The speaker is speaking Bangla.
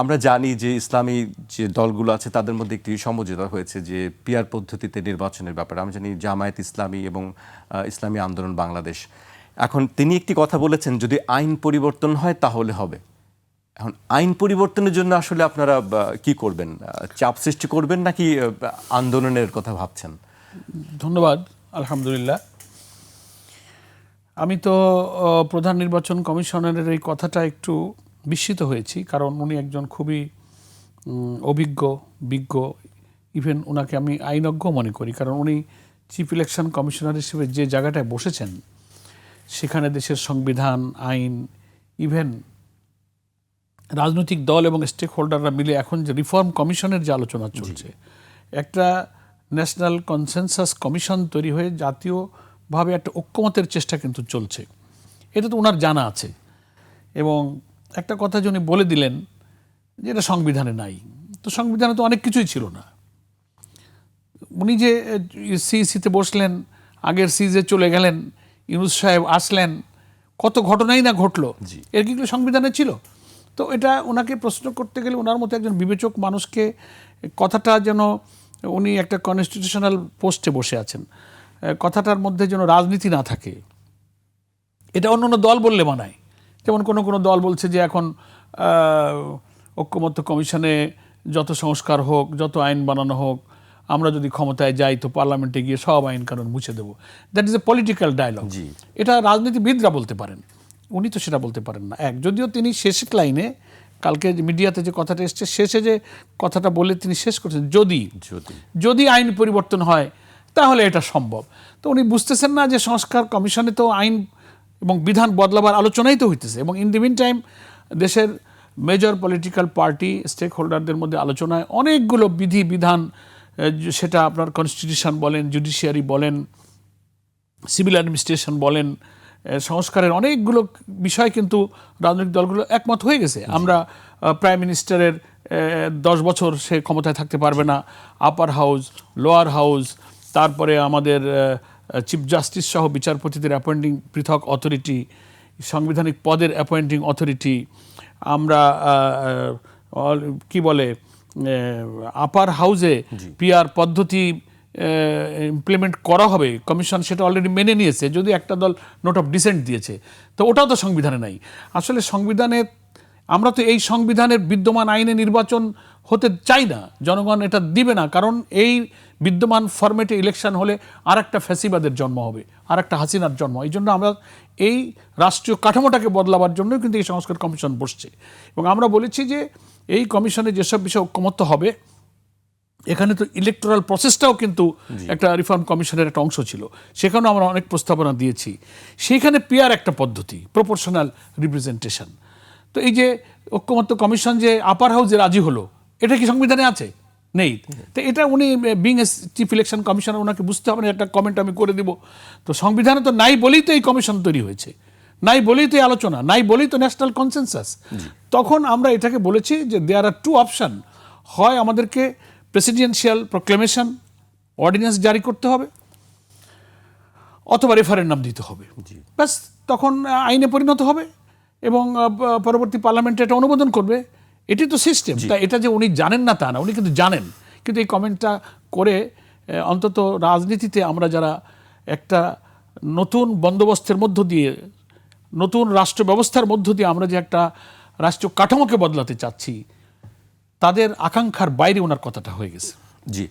আমরা জানি যে ইসলামী যে দলগুলো আছে, তাদের মধ্যে একটি সমঝোতা হয়েছে যে পিয়ার পদ্ধতিতে নির্বাচনের ব্যাপারে। আমি জানি জামায়াত ইসলামী এবং ইসলামী আন্দোলন বাংলাদেশ। এখন তিনি একটি কথা বলেছেন, যদি আইন পরিবর্তন হয় তাহলে হবে। এখন আইন পরিবর্তনের জন্য আসলে আপনারা কি করবেন? চাপ সৃষ্টি করবেন নাকি আন্দোলনের কথা ভাবছেন? ধন্যবাদ, আলহামদুলিল্লাহ। আমি তো প্রধান নির্বাচন কমিশনারের এই কথাটা একটু বিস্মিত হয়েছি কারণ উনি একজন খুবই অভিজ্ঞ বিজ্ঞ। ইভেন ওনাকে আমি আইনজ্ঞ মনে করি কারণ উনি চিফ ইলেকশন কমিশনার হিসেবে যে জায়গাটায় বসেছেন সেখানে দেশের সংবিধান আইন ইভেন রাজনৈতিক দল এবং স্টেক হোল্ডাররা মিলে এখন যে রিফর্ম কমিশনের যে আলোচনা চলছে একটা ন্যাশনাল কনসেনসাস কমিশন তৈরি হয়ে জাতীয়ভাবে একটা ঐক্যমতের চেষ্টা কিন্তু চলছে। এটা তো ওনার জানা আছে। এবং একটা কথা যে উনি বলে দিলেন যে এটা সংবিধানে নাই। তো সংবিধানে তো অনেক কিছুই ছিল না। উনি যে সিইসিতে বসলেন আগের সিজে চলে গেলেন ইউনুস সাহেব আসলেন কত ঘটনাই না ঘটলো। এর কি সংবিধানে ছিল? তো এটা ওনাকে প্রশ্ন করতে গেলে ওনার মতো একজন বিবেচক মানুষকে কথাটা যেন উনি একটা কনস্টিটিউশনাল পোস্টে বসে আছেন কথাটার মধ্যে যেন রাজনীতি না থাকে। এটা অন্য অন্য দল বললে মানায়। যেমন কোনো কোনো দল বলছে যে এখন ঐক্যমত্য কমিশনে যত সংস্কার হোক যত আইন বানানো হোক আমরা যদি ক্ষমতায় যাই তো পার্লামেন্টে গিয়ে সব আইন কানুন মুছে দেবো। That is a political dialogue জি। এটা রাজনীতিবিদরা বলতে পারেন। উনি তো সেটা বলতে পারেন না। এক যদিও তিনি শেষ লাইনে কালকে মিডিয়াতে যে কথাটা এসছে শেষে যে কথাটা বলে তিনি শেষ করছেন যদি। যদি আইন পরিবর্তন হয় তাহলে এটা সম্ভব। তো উনি বুঝতেছেন না যে সংস্কার কমিশনে তো আইন এবং বিধান বদলাবার আলোচনাই তো হইতেছে। এবং ইন দি মিন টাইম দেশের মেজর পলিটিক্যাল পার্টি স্টেক হোল্ডারদের মধ্যে আলোচনায় অনেকগুলো বিধি বিধান সেটা আপনার কনস্টিটিউশন বলেন জুডিশিয়ারি বলেন সিভিল অ্যাডমিনিস্ট্রেশন বলেন সংস্কারের অনেকগুলো বিষয় কিন্তু রাজনৈতিক দলগুলো একমত হয়ে গেছে। আমরা প্রাইম মিনিস্টারের দশ বছর সে ক্ষমতায় থাকতে পারবে না। আপার হাউস লোয়ার হাউস তারপরে আমাদের চিফ জাস্টিস সহ বিচারপতিদের অ্যাপয়েন্টিং পৃথক অথরিটি সাংবিধানিক পদের অ্যাপয়েন্টিং অথরিটি আমরা কি বলে আপার হাউসে পিআর পদ্ধতি ইমপ্লিমেন্ট করা হবে। কমিশন সেটা অলরেডি মেনে নিয়েছে যদি একটা দল নোট অফ ডিসেন্ট দিয়েছে। তো ওটাও তো সংবিধানে নাই। আসলে সংবিধানে আমরা তো এই সংবিধানের বিদ্যমান আইনে নির্বাচন হতে চাই না। জনগণ এটা দিবে না কারণ এই বিদ্যমান ফরম্যাটে ইলেকশন হলে আর একটা ফ্যাসিবাদের জন্ম হবে আর একটা হাসিনার জন্ম। এই জন্য আমরা এই রাষ্ট্রীয় কাঠামোটাকে বদলাবার জন্যই কিন্তু এই সংস্কার কমিশন বসছে। এবং আমরা বলেছি যে এই কমিশনে যেসব বিষয় ঐক্যমত্য হবে এখানে তো ইলেকটোরাল প্রসেসটাও কিন্তু একটা রিফর্ম কমিশনের একটা অংশ ছিল সেখানেও আমরা অনেক প্রস্তাবনা দিয়েছি। সেইখানে পেয়ার একটা পদ্ধতি প্রপোর্শনাল রিপ্রেজেন্টেশন তো এই যে ঐক্যমত্য কমিশন যে আপার হাউসে রাজি হলো এটা কি সংবিধানে আছে? নেই। তো এটা উনি being as chief election commissioner ওনাকে বুঝতে হবে না একটা কমেন্ট আমি করে দিব। তো সংবিধানে তো নাই বলেই তো এই কমিশন তৈরি হয়েছে। নাই বলেই তো এই আলোচনা নাই বলেই তো ন্যাশনাল কনসেনসাস তখন আমরা এটাকে বলেছি যে দেয়ার আর টু অপশান হয় আমাদেরকে প্রেসিডেন্সিয়াল প্রোক্লেমেশন অর্ডিন্যান্স জারি করতে হবে অথবা রেফারেন্ডাম দিতে হবে। ব্যাস তখন আইনে পরিণত হবে। এবং পরবর্তী পার্লামেন্টে এটা অনুমোদন করবে। এটি তো সিস্টেম। তা এটা যে উনি জানেন না তা না উনি কিন্তু জানেন। কিন্তু এই কমেন্টটা করে অন্তত রাজনীতিতে আমরা যারা একটা নতুন বন্দোবস্তের মধ্য দিয়ে নতুন রাষ্ট্র ব্যবস্থার মধ্য দিয়ে আমরা যে একটা রাষ্ট্র কাঠামোকে বদলাতে চাচ্ছি তাদের আকাঙ্ক্ষার বাইরে ওনার কথাটা হয়ে গেছে। জি।